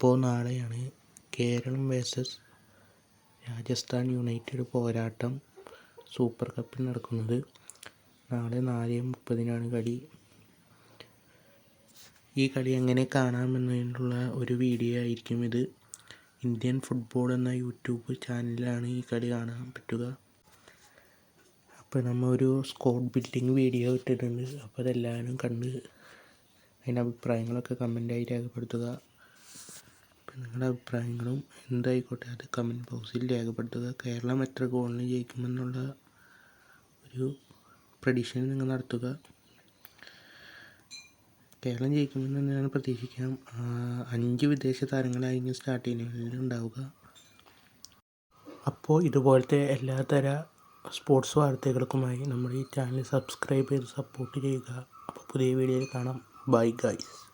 അപ്പോൾ നാളെയാണ് Keralam versus Rajasthan United പോരാട്ടം സൂപ്പർ കപ്പിൽ നടക്കുന്നത്. നാളെ നാല് മുപ്പതിനാണ് കളി. ഈ കളി എങ്ങനെ കാണാമെന്നതിനുള്ള ഒരു വീഡിയോ ആയിരിക്കും ഇത്. ഇന്ത്യൻ ഫുട്ബോൾ എന്ന യൂട്യൂബ് ചാനലിലാണ് ഈ കളി കാണാൻ പറ്റുക. അപ്പോൾ നമ്മൾ ഒരു സ്കോഡ് ബിൽഡിംഗ് വീഡിയോ ഇട്ടിട്ടുണ്ട്. അപ്പോൾ അതെല്ലാവരും കണ്ട് അതിന്റെ അഭിപ്രായങ്ങളൊക്കെ കമന്റായി രേഖപ്പെടുത്തുക. നിങ്ങളുടെ അഭിപ്രായങ്ങളും എന്തായിക്കോട്ടെ അത് കമന്റ് ബോക്സിൽ രേഖപ്പെടുത്തുക. കേരളം എത്ര ഗോളിന് ജയിക്കുമെന്നുള്ള ഒരു പ്രഡിക്ഷൻ നിങ്ങൾ നടത്തുക. കേരളം ജയിക്കുമെന്ന് തന്നെയാണ് പ്രതീക്ഷിക്കാം. അഞ്ച് വിദേശ താരങ്ങളായിരിക്കും സ്റ്റാർട്ടിങ് ഉണ്ടാവുക. അപ്പോൾ ഇതുപോലത്തെ എല്ലാ തര സ്പോർട്സ് വാർത്തകൾക്കുമായി നമ്മുടെ ഈ ചാനൽ സബ്സ്ക്രൈബ് ചെയ്ത് സപ്പോർട്ട് ചെയ്യുക. അപ്പോൾ പുതിയ വീഡിയോയിൽ കാണാം. Bye guys